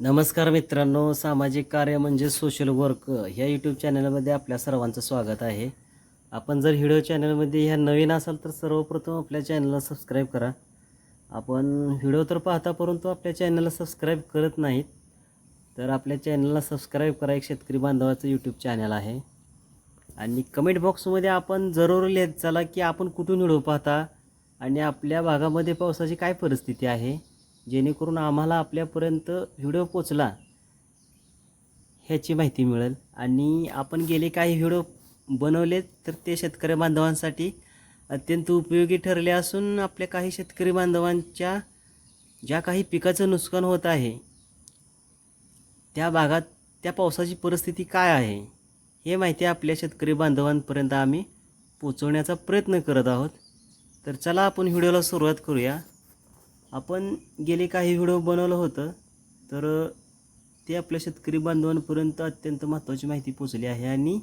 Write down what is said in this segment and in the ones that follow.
नमस्कार मित्रांनो सामाजिक कार्य म्हणजे सोशल वर्क ह्या यूट्यूब चॅनलमध्ये आपल्या सर्वांचं स्वागत आहे. आपण जर व्हिडिओ चॅनलमध्ये ह्या नवीन असाल तर सर्वप्रथम आपल्या चॅनलला सबस्क्राईब करा. आपण व्हिडिओ तर पाहता परंतु आपल्या चॅनलला सबस्क्राईब करत नाहीत तर आपल्या चॅनलला सबस्क्राईब करा. एक शेतकरी बांधवाचं यूट्यूब चॅनल आहे. आणि कमेंट बॉक्समध्ये आपण जरूर लिहित चला की आपण कुठून व्हिडिओ पाहता आणि आपल्या भागामध्ये पावसाची काय परिस्थिती आहे. जेणेकरून आम्हाला आपल्यापर्यंत व्हिडिओ पोचला ह्याची माहिती मिळेल. आणि आपण गेले काही व्हिडिओ बनवले तर ते शेतकरी बांधवांसाठी अत्यंत उपयोगी ठरले असून आपल्या काही शेतकरी बांधवांच्या ज्या काही पिकाचं नुकसान होत आहे त्या भागात त्या पावसाची परिस्थिती काय आहे हे माहिती आपल्या शेतकरी बांधवांपर्यंत आम्ही पोचवण्याचा प्रयत्न करत आहोत. तर चला आपण व्हिडिओला सुरुवात करूया. आपण गेले काही व्हिडिओ बनवलं होतं तर ते आपल्या शेतकरी बांधवांपर्यंत अत्यंत महत्त्वाची माहिती पोचली आहे. आणि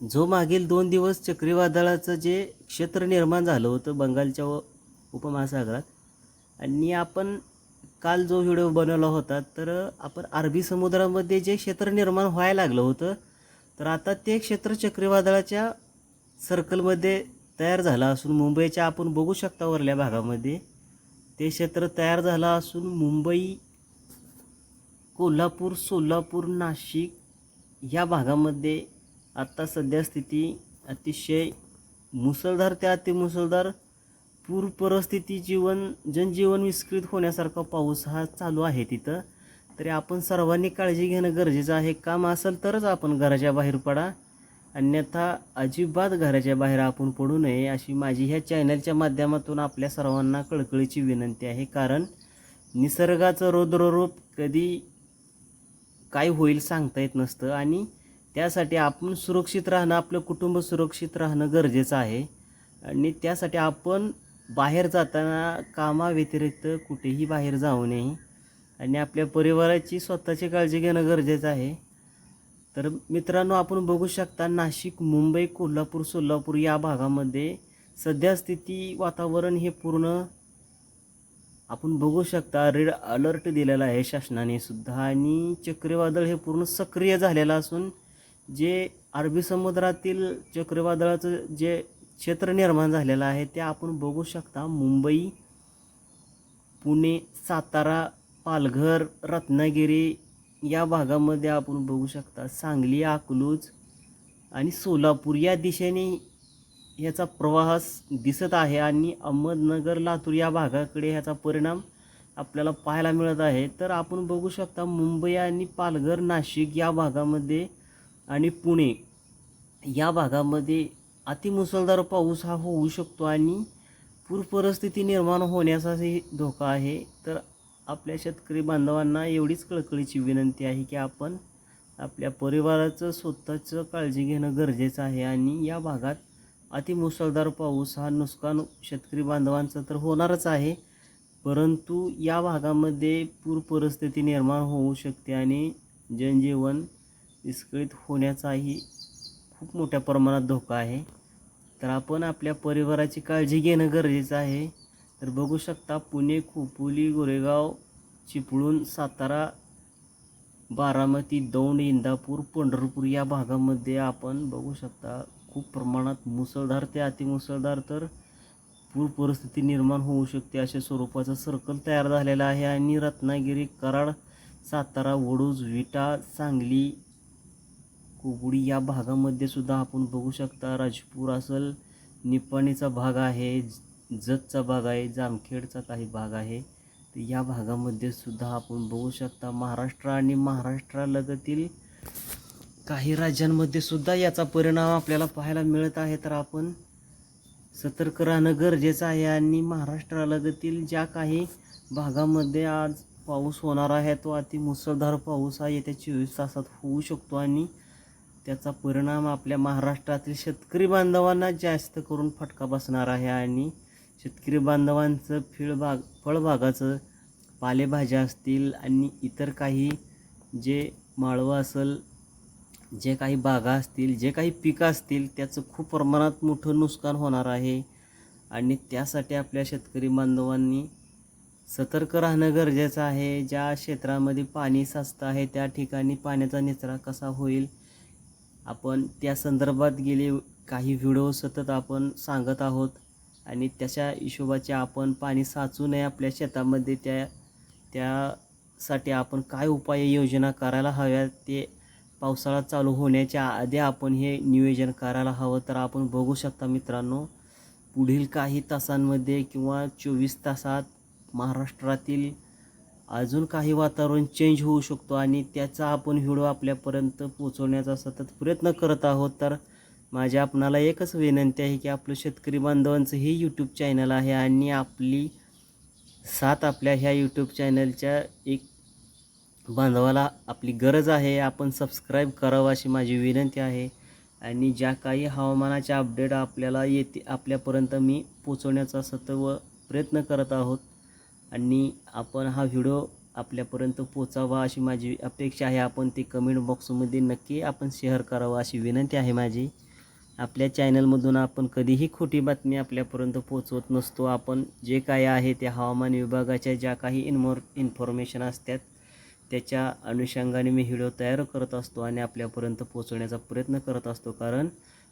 जो मागील दोन दिवस चक्रीवादळाचं जे क्षेत्र निर्माण झालं होतं बंगालच्या व उपमहासागरात आणि आपण काल जो व्हिडिओ बनवला होता तर आपण अरबी समुद्रामध्ये जे क्षेत्र निर्माण व्हायला लागलं होतं तर आता ते क्षेत्र चक्रीवादळाच्या सर्कलमध्ये तयार झालं असून मुंबईच्या आपण बघू शकता वरल्या भागामध्ये ते क्षेत्र तयार झालं असून मुंबई कोल्हापूर सोलापूर नाशिक या भागामध्ये आत्ता सध्या स्थिती अतिशय मुसळधार. त्या अतिमुसळधार पूर परिस्थिती जीवन जनजीवन विस्कळीत होण्यासारखा पाऊस हा चालू आहे तिथं. तरी आपण सर्वांनी काळजी घेणं गरजेचं आहे. काम असेल तरच आपण घराच्या बाहेर पडा. अन्यथा अजिबात घराच्या बाहेर आपण पडू नये अशी माझी ह्या चॅनलच्या माध्यमातून आपल्या सर्वांना कळकळीची विनंती आहे. कारण निसर्गाचं रौद्ररूप कधी काय होईल सांगता येत नसतं आणि त्यासाठी आपण सुरक्षित राहणं आपलं कुटुंब सुरक्षित राहणं गरजेचं आहे. आणि त्यासाठी आपण बाहेर जाताना कामाव्यतिरिक्त कुठेही बाहेर जाऊ नये. आणि आपल्या परिवाराची स्वतःची काळजी घेणं गरजेचं आहे. तर मित्रांनो आपण बघू शकता नाशिक मुंबई कोल्हापूर सोलापूर या भागामध्ये सध्या स्थिती वातावरण हे पूर्ण आपण बघू शकता. रेड अलर्ट दिलेला आहे शासनाने सुद्धा आणि चक्रीवादळ हे पूर्ण सक्रिय झालेलं असून जे अरबी समुद्रातील चक्रीवादळाचं जे क्षेत्र निर्माण झालेलं आहे ते आपण बघू शकता. मुंबई पुणे सातारा पालघर रत्नागिरी या भागामध्ये आपण बघू शकता सांगली अकलूज आणि सोलापूर या दिशेने ह्याचा प्रवाह दिसत आहे आणि अहमदनगर लातूर या भागाकडे ह्याचा परिणाम आपल्याला पाहायला मिळत आहे. तर आपण बघू शकता मुंबई आणि पालघर नाशिक या भागामध्ये आणि पुणे या भागामध्ये अतिमुसळधार पाऊस हा होऊ शकतो आणि पूर परिस्थिती निर्माण होण्याचाही धोका आहे. तर आपल्या शेतकरी बांधवांना एवढीच कळकळीची विनंती आहे की आपण आपल्या परिवाराचं स्वतःचं काळजी घेणं गरजेचं आहे आणि या भागात अतिमुसळधार पाऊस हा नुकसान शेतकरी बांधवांचं तर होणारच आहे. परंतु या भागामध्ये पूर परिस्थिती निर्माण होऊ शकते आणि जनजीवन विस्कळीत होण्याचाही खूप मोठ्या प्रमाणात धोका आहे. तर आपण आपल्या परिवाराची काळजी घेणं गरजेचं आहे. तर बघू शकता पुणे खोपोली गोरेगाव चिपळूण सातारा बारामती दौंड इंदापूर पंढरपूर या भागामध्ये आपण बघू शकता खूप प्रमाणात मुसळधार ते अतिमुसळधार तर पूर परिस्थिती निर्माण होऊ शकते अशा स्वरूपाचं सर्कल तयार झालेलं आहे आणि रत्नागिरी कराड सातारा वडूज विटा सांगली कोबुडी या भागामध्ये सुद्धा आपण बघू शकता राजपूर असेल निपाणीचा भाग आहे. जतचा भाग आहे जामखेडचा काही भाग आहे. तर या भागामध्ये सुद्धा आपण बघू शकता महाराष्ट्र आणि महाराष्ट्रालगतील काही राज्यांमध्ये सुद्धा याचा परिणाम आपल्याला पाहायला मिळत आहे. तर आपण सतर्क राहणं गरजेचं आहे आणि महाराष्ट्रालगतील ज्या काही भागामध्ये आज पाऊस होणार आहे तो अति मुसळधार पाऊस हा येत्या चोवीस तासात होऊ शकतो आणि त्याचा परिणाम आपल्या महाराष्ट्रातील शेतकरी बांधवांना जास्त करून फटका बसणार आहे आणि शेतकरी बांधवांचं फीळबाग फळबागाचं पालेभाज्या असतील आणि इतर काही जे माळवं असेल जे काही बागा असतील जे काही पिकं असतील त्याचं खूप प्रमाणात मोठं नुकसान होणार आहे. आणि त्यासाठी आपल्या शेतकरी बांधवांनी सतर्क राहणं गरजेचं आहे. ज्या क्षेत्रामध्ये पाणी साचतं आहे त्या ठिकाणी पाण्याचा निचरा कसा होईल? आपण त्या संदर्भात गेले काही व्हिडिओ सतत आपण सांगत आहोत. आणि त्याच्या हिशोबाचे आपण पाणी साचू नये आपल्या शेतामध्ये त्या त्यासाठी आपण काय उपाययोजना करायला हव्या ते पावसाळा चालू होण्याच्या आधी आपण हे नियोजन करायला हवं. तर आपण बघू शकता मित्रांनो पुढील काही तासांमध्ये किंवा चोवीस तासात महाराष्ट्रातील अजून काही वातावरण चेंज होऊ शकतो आणि त्याचा आपण व्हिडिओ आपल्यापर्यंत पोचवण्याचा सतत प्रयत्न करत आहोत. तर माझ्या आपणाला एकच विनंती आहे की आपलं शेतकरी बांधवांचं हे यूट्यूब चॅनल आहे आणि आपली साथ आपल्या ह्या यूट्यूब चॅनलच्या एक बांधवाला आपली गरज आहे आपण सबस्क्राईब करावं अशी माझी विनंती आहे. आणि ज्या काही हवामानाच्या अपडेट आपल्याला येते आपल्यापर्यंत मी पोचवण्याचा सतव प्रयत्न करत आहोत. आणि आपण हा व्हिडिओ आपल्यापर्यंत पोचावा अशी माझी अपेक्षा आहे. आपण ते कमेंट बॉक्समध्ये नक्की आपण शेअर करावं अशी विनंती आहे माझी. आपल्या चॅनलमधून आपण कधीही खोटी बातमी आपल्यापर्यंत पोचवत नसतो. आपण जे काय आहे त्या हवामान विभागाच्या ज्या काही इन्मोर इन्फॉर्मेशन असतात त्याच्या अनुषंगाने मी व्हिडिओ तयार करत असतो आणि आपल्यापर्यंत पोचवण्याचा प्रयत्न करत असतो. कारण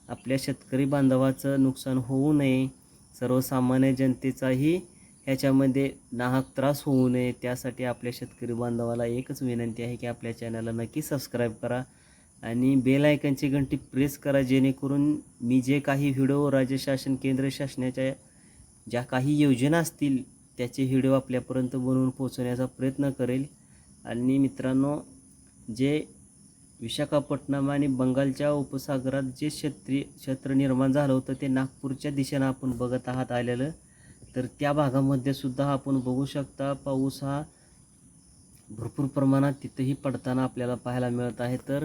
आपल्या शेतकरी बांधवाचं नुकसान होऊ नये सर्वसामान्य जनतेचाही ह्याच्यामध्ये नाहक त्रास होऊ नये त्यासाठी आपल्या शेतकरी बांधवाला एकच विनंती आहे की आपल्या चॅनलला नक्की सबस्क्राईब करा. आणि बेल आयकनची घंटी प्रेस करा जेणेकरून मी जे काही व्हिडिओ राज्य शासन केंद्र शासनाच्या ज्या काही योजना असतील त्याचे व्हिडिओ आपल्यापर्यंत बनवून पोहोचवण्याचा प्रयत्न करेल. आणि मित्रांनो जे विशाखापट्टणम आणि बंगालच्या उपसागरात जे क्षेत्रीय क्षेत्र निर्माण झालं होतं ते नागपूरच्या दिशेनं आपण बघत आहात आलेलं. तर त्या भागामध्ये सुद्धा आपण बघू शकता पाऊस हा भरपूर प्रमाणात तिथंही पडताना आपल्याला पाहायला मिळत आहे. तर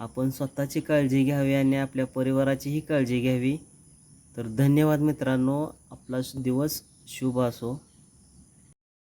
आपण स्वतःची काळजी घ्यावी आणि आपल्या परिवाराचीही काळजी घ्यावी. तर धन्यवाद मित्रांनो. आपला दिवस शुभ असो.